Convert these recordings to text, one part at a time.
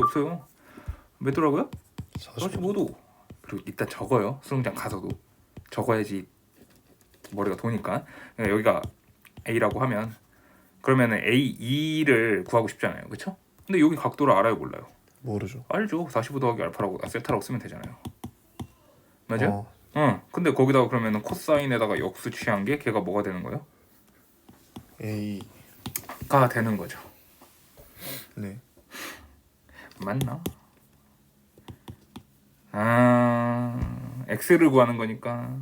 없어요. 몇도라고요? 45. 45도. 그리고 일단 적어요. 수능장 가서도 적어야지 머리가 도니까. 그러니까 여기가 A라고 하면 그러면은 A2를 구하고 싶잖아요. 그렇죠? 근데 여기 각도를 알아요, 몰라요? 모르죠. 알죠. 45 더하기 알파라고 아, 세타라고 쓰면 되잖아요. 맞아요? 어, 응. 근데 거기다가 그러면은 코사인에다가 역수 취한 게 걔가 뭐가 되는 거예요? A. 가 되는 거죠. 네. 맞나? 아, x를 구하는 거니까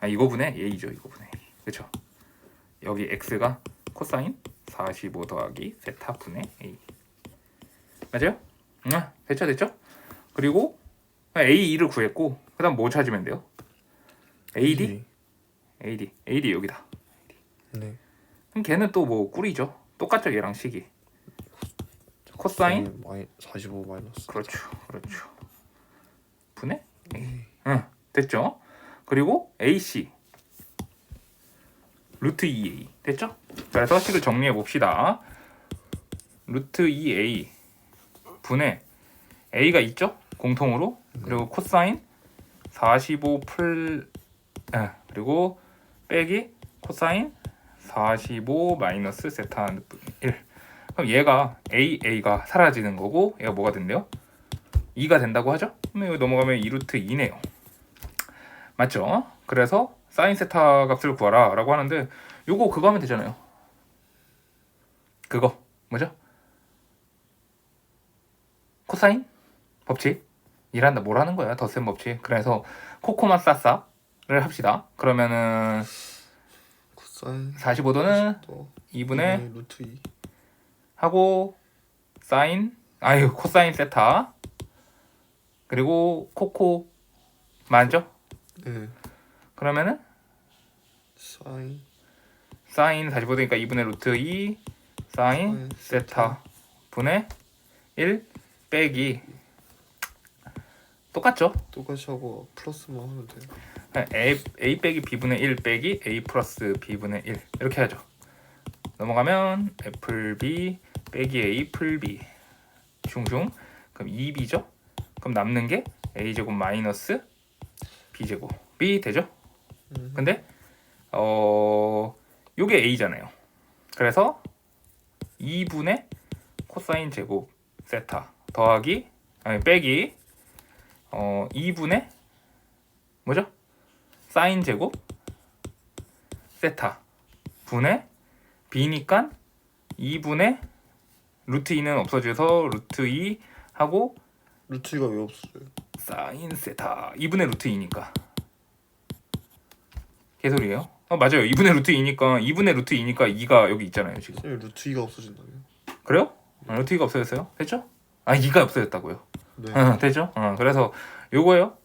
아 이거분의 a죠. 이거분의 a. 그렇죠? 여기 x가 코사인 45 더하기 세타 분의 a. 맞아요? 응, 됐죠, 됐죠? 그리고 a2를 구했고 그 다음 뭐 찾으면 돼요? ad, ad, ad 여기다. 네. 그럼 걔는 또 뭐 꿀이죠. 똑같죠, 얘랑 식이. 코사인 마이 45 마이너스. 그렇죠, 그렇죠. 분해? A. 응, 됐죠. 그리고 AC 루트 2A 됐죠? 그래서 식을 정리해 봅시다. 루트 2A 분해 A가 있죠? 공통으로 그리고 코사인 45풀 아, 그리고 빼기 코사인 45 마이너스 세타 1 그럼 얘가 A A가 사라지는 거고 얘가 뭐가 된대요? 2가 된다고 하죠? 그럼 여기 넘어가면 2루트 2네요. 맞죠? 그래서 사인 세타 값을 구하라 라고 하는데 요거 그거 하면 되잖아요. 그거 뭐죠? 코사인 법칙 일한다 뭘 하는 거야 덧셈 법칙 그래서 코코마 싸싸를 합시다 그러면은 코사인 45도는 또 2분의 루트 2. 하고 사인 아유 코사인 세타 그리고 코코 맞죠? 네. 그러면은 사인 사인 45도니까 2분의 루트 2 사인 세타 분의 1 빼기 똑같죠? 똑같이 하고 플러스만 하면 돼요. A, A 빼기 B분의 1 빼기 A 플러스 B분의 1 이렇게 하죠 넘어가면 애플 B 빼기 A 풀 B 슝슝 그럼 2B죠? 그럼 남는 게 A제곱 마이너스 B제곱이 되죠? 음. 근데 어 요게 a잖아요. 그래서 2분의 코사인 제곱 세타 더하기 아니 빼기 어 2분의 뭐죠? 사인 제곱 세타 분의 b니까 2분의 루트 2는 없어져서 루트 2 하고 루트 2가 왜 없어요? 사인 세타 2분의 루트 2니까 개소리예요? 어 맞아요 2분의 루트 2니까 2분의 루트 2니까 2가 여기 있잖아요 지금 선생님 루트 2가 없어진다며? 그래요? 어, 루트 2가 없어졌어요? 됐죠? 아 2가 없어졌다고요 네. 어, 됐죠? 어, 그래서 요거예요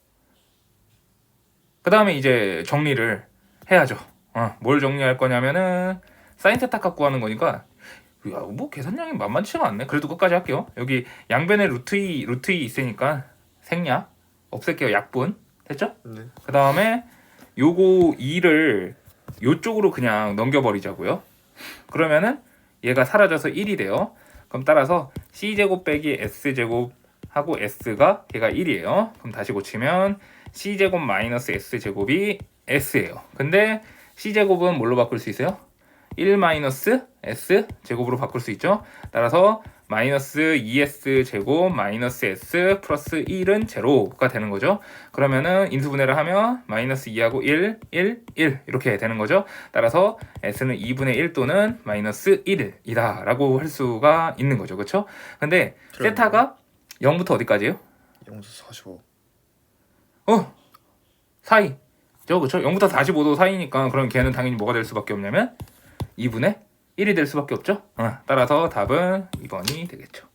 그 다음에 이제 정리를 해야죠 어, 뭘 정리할 거냐면은 사인 세타 갖고 하는 거니까 야, 뭐 계산량이 만만치가 않네 그래도 끝까지 할게요 여기 양변에 루트 2 루트 2 있으니까 생략 없앨게요 약분 됐죠? 네. 그 다음에 요거 2를 요쪽으로 그냥 넘겨 버리자고요. 그러면은 얘가 사라져서 1이 돼요. 그럼 따라서 c제곱 빼기 s제곱 하고 s가 얘가 1이에요. 그럼 다시 고치면 c제곱 마이너스 s제곱이 s예요. 근데 c제곱은 뭘로 바꿀 수 있어요? 1 마이너스 s 제곱으로 바꿀 수 있죠. 따라서 마이너스 2s 제곱 마이너스 s 플러스 1은 제로가 되는 거죠. 그러면은 인수분해를 하면 마이너스 2하고 1, 1, 1 이렇게 되는 거죠. 따라서 s는 2분의 1 또는 마이너스 1이다 라고 할 수가 있는 거죠. 그렇죠? 근데 그러네요. 세타가 0부터 어디까지예요? 0에서 45. 어 사이 죠 그쵸 0부터 45도 사이니까 그럼 걔는 당연히 뭐가 될 수밖에 없냐면 2분의 1이 될 수밖에 없죠? 어, 따라서 답은 2번이 되겠죠